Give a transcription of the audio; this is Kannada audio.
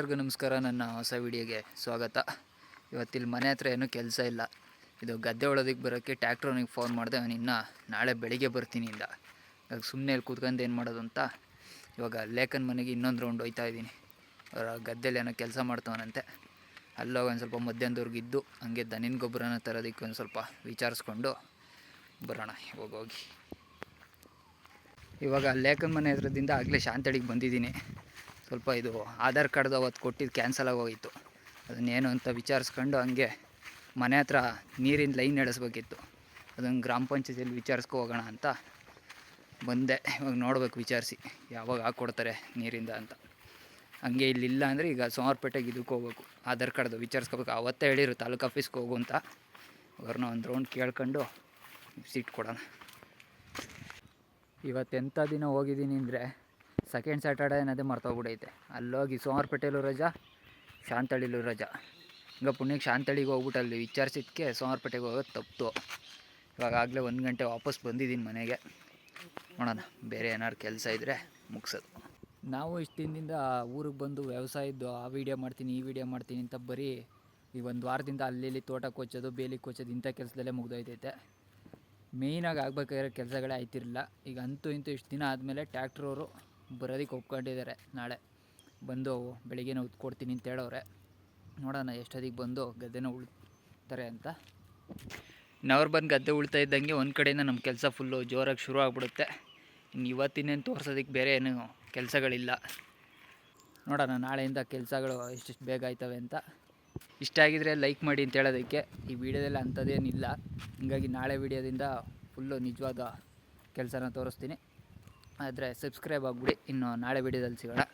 ಎಲ್ಲರಿಗೂ ನಮಸ್ಕಾರ, ನನ್ನ ಹೊಸ ವಿಡಿಯೋಗೆ ಸ್ವಾಗತ. ಇವತ್ತಿಲ್ಲಿ ಮನೆ ಹತ್ರ ಏನೂ ಕೆಲಸ ಇಲ್ಲ. ಇದು ಗದ್ದೆ ಒಳೋದಕ್ಕೆ ಬರೋಕ್ಕೆ ಟ್ಯಾಕ್ಟ್ರನಿಗೆ ಫೋನ್ ಮಾಡಿದೆ, ಅವನು ಇನ್ನೂ ನಾಳೆ ಬೆಳಿಗ್ಗೆ ಬರ್ತೀನಿ ಇಂದ ಇವಾಗ ಸುಮ್ಮನೆ ಇಲ್ಲಿ ಕೂತ್ಕೊಂಡು ಏನು ಮಾಡೋದು ಅಂತ ಇವಾಗ ಲೇಖನ್ ಮನೆಗೆ ಇನ್ನೊಂದು ರೌಂಡ್ ಹೋಯ್ತಾ ಇದ್ದೀನಿ. ಅವರ ಗದ್ದೆಲಿ ಏನೋ ಕೆಲಸ ಮಾಡ್ತವನಂತೆ. ಅಲ್ಲೋಗಿ ಒಂದು ಸ್ವಲ್ಪ ಮಧ್ಯಾಹ್ನದವ್ರಿಗೆ ಇದ್ದು ಹಂಗೆ ದನಿನ ಗೊಬ್ಬರನ ತರೋದಕ್ಕೆ ಒಂದು ಸ್ವಲ್ಪ ವಿಚಾರಿಸ್ಕೊಂಡು ಬರೋಣ ಇವಾಗ ಹೋಗಿ. ಇವಾಗ ಲೇಖನ್ ಮನೆ ಹತ್ರದಿಂದ ಆಗಲೇ ಶಾಂತಡಿಗೆ ಬಂದಿದ್ದೀನಿ. ಸ್ವಲ್ಪ ಇದು ಆಧಾರ್ ಕಾರ್ಡ್ದು ಅವತ್ತು ಕೊಟ್ಟಿದ್ದು ಕ್ಯಾನ್ಸಲ್ ಆಗೋಗಿತ್ತು. ಅದನ್ನೇನು ಅಂತ ವಿಚಾರಿಸ್ಕೊಂಡು ಹಂಗೆ ಮನೆ ಹತ್ರ ನೀರಿನ ಲೈನ್ ನಡೆಸ್ಬೇಕಿತ್ತು. ಅದನ್ನು ಗ್ರಾಮ ಪಂಚಾಯತಿಯಲ್ಲಿ ವಿಚಾರಿಸ್ಕೊ ಹೋಗೋಣ ಅಂತ ಬಂದೆ. ಇವಾಗ ನೋಡ್ಬೇಕು ವಿಚಾರಿಸಿ ಯಾವಾಗ ಹಾಕ್ಕೊಡ್ತಾರೆ ನೀರಿಂದ ಅಂತ. ಹಂಗೆ ಇಲ್ಲಿಲ್ಲ ಅಂದರೆ ಈಗ ಸೋಮವಾರಪೇಟೆಗೆ ಇದಕ್ಕೆ ಹೋಗ್ಬೇಕು. ಆಧಾರ್ ಕಾರ್ಡ್ದು ವಿಚಾರಿಸ್ಕೋಬೇಕು. ಅವತ್ತೇ ಹೇಳಿರು ತಾಲೂಕು ಆಫೀಸ್ಗೆ ಹೋಗು ಅಂತ. ಅವ್ರನ್ನ ಒಂದು ರೌಂಡ್ ಕೇಳ್ಕೊಂಡು ಸೀಟ್ ಕೊಡೋಣ. ಇವತ್ತೆಂಥ ದಿನ ಹೋಗಿದ್ದೀನಿ ಅಂದರೆ ಸೆಕೆಂಡ್ ಸ್ಯಾಟರ್ಡೇ ಅನ್ನೋದೇ ಮರ್ತೋಗ್ಬಿಡೈತೆ. ಅಲ್ಲೋಗಿ ಸೋಮವಾರಪೇಟೆಲೂ ರಜಾ ಶಾಂತಳಿಲೂ ರಜಾ. ಈಗ ಪುಣ್ಯಕ್ಕೆ ಶಾಂತಳಿಗೆ ಹೋಗ್ಬಿಟ್ಟು ಅಲ್ಲಿ ವಿಚಾರಿಸಿದ್ಕೆ ಸೋಮವಾರಪೇಟೆಗೆ ಹೋಗೋದು ತಪ್ಪು. ಇವಾಗ ಆಗಲೇ ಒಂದು ಗಂಟೆ ವಾಪಸ್ ಬಂದಿದ್ದೀನಿ ಮನೆಗೆ. ನೋಡೋಣ, ಬೇರೆ ಏನಾದ್ರು ಕೆಲಸ ಇದ್ದರೆ ಮುಗಿಸೋದು. ನಾವು ಇಷ್ಟು ದಿನದಿಂದ ಊರಿಗೆ ಬಂದು ವ್ಯವಸಾಯದ್ದು ಆ ವಿಡಿಯೋ ಮಾಡ್ತೀನಿ, ಈ ವಿಡಿಯೋ ಮಾಡ್ತೀನಿ ಅಂತ ಬರೀ ಈ ಒಂದು ವಾರದಿಂದ ಅಲ್ಲಿ ತೋಟ ಕೊಚ್ಚೋದು, ಬೇಲಿ ಕೊಚ್ಚೋದು ಇಂಥ ಕೆಲಸದಲ್ಲೇ ಮುಗ್ದೋಯ್ತೈತೆ. ಮೇಯ್ನಾಗಿ ಆಗಬೇಕಾಗಿರೋ ಕೆಲಸಗಳೇ ಆಯ್ತಿರಲಿಲ್ಲ. ಈಗ ಅಂತೂ ಇಂತೂ ಇಷ್ಟು ದಿನ ಆದಮೇಲೆ ಟ್ಯಾಕ್ಟ್ರವರು ಬರೋದಕ್ಕೆ ಒಪ್ಕೊಂಡಿದ್ದಾರೆ. ನಾಳೆ ಬಂದು ಬೆಳಿಗ್ಗೆನೇ ಉತ್ಕೊಡ್ತೀನಿ ಅಂತ ಹೇಳೋರೆ ನೋಡೋಣ ಎಷ್ಟೊತ್ತಿಗೆ ಬಂದು ಗದ್ದೆನ ಉಳ್ತಾರೆ ಅಂತ. ನವ್ರು ಬಂದು ಗದ್ದೆ ಉಳ್ತಾ ಇದ್ದಂಗೆ ಒಂದು ಕಡೆಯಿಂದ ನಮ್ಮ ಕೆಲಸ ಫುಲ್ಲು ಜೋರಾಗಿ ಶುರು ಆಗಿಬಿಡುತ್ತೆ. ಇನ್ನು ಇವತ್ತಿನೇನು ತೋರ್ಸೋದಕ್ಕೆ ಬೇರೆ ಏನು ಕೆಲಸಗಳಿಲ್ಲ. ನೋಡೋಣ ನಾಳೆಯಿಂದ ಕೆಲಸಗಳು ಎಷ್ಟೆಷ್ಟು ಬೇಗ ಆಯ್ತವೆ ಅಂತ. ಇಷ್ಟ ಆಗಿದ್ರೆ ಲೈಕ್ ಮಾಡಿ ಅಂತ ಹೇಳೋದಕ್ಕೆ. ಈ ವಿಡಿಯೋದಲ್ಲಿ ಅಂಥದ್ದೇನಿಲ್ಲ. ಹೀಗಾಗಿ ನಾಳೆ ವಿಡಿಯೋದಿಂದ ಫುಲ್ಲು ನಿಜವಾದ ಕೆಲಸನ ತೋರಿಸ್ತೀನಿ. ಆದರೆ ಸಬ್ಸ್ಕ್ರೈಬ್ ಆಗಿಬಿಡಿ. ಇನ್ನು ನಾಳೆ ವಿಡಿಯೋದಲ್ಲಿ ಸಿಗೋಣ.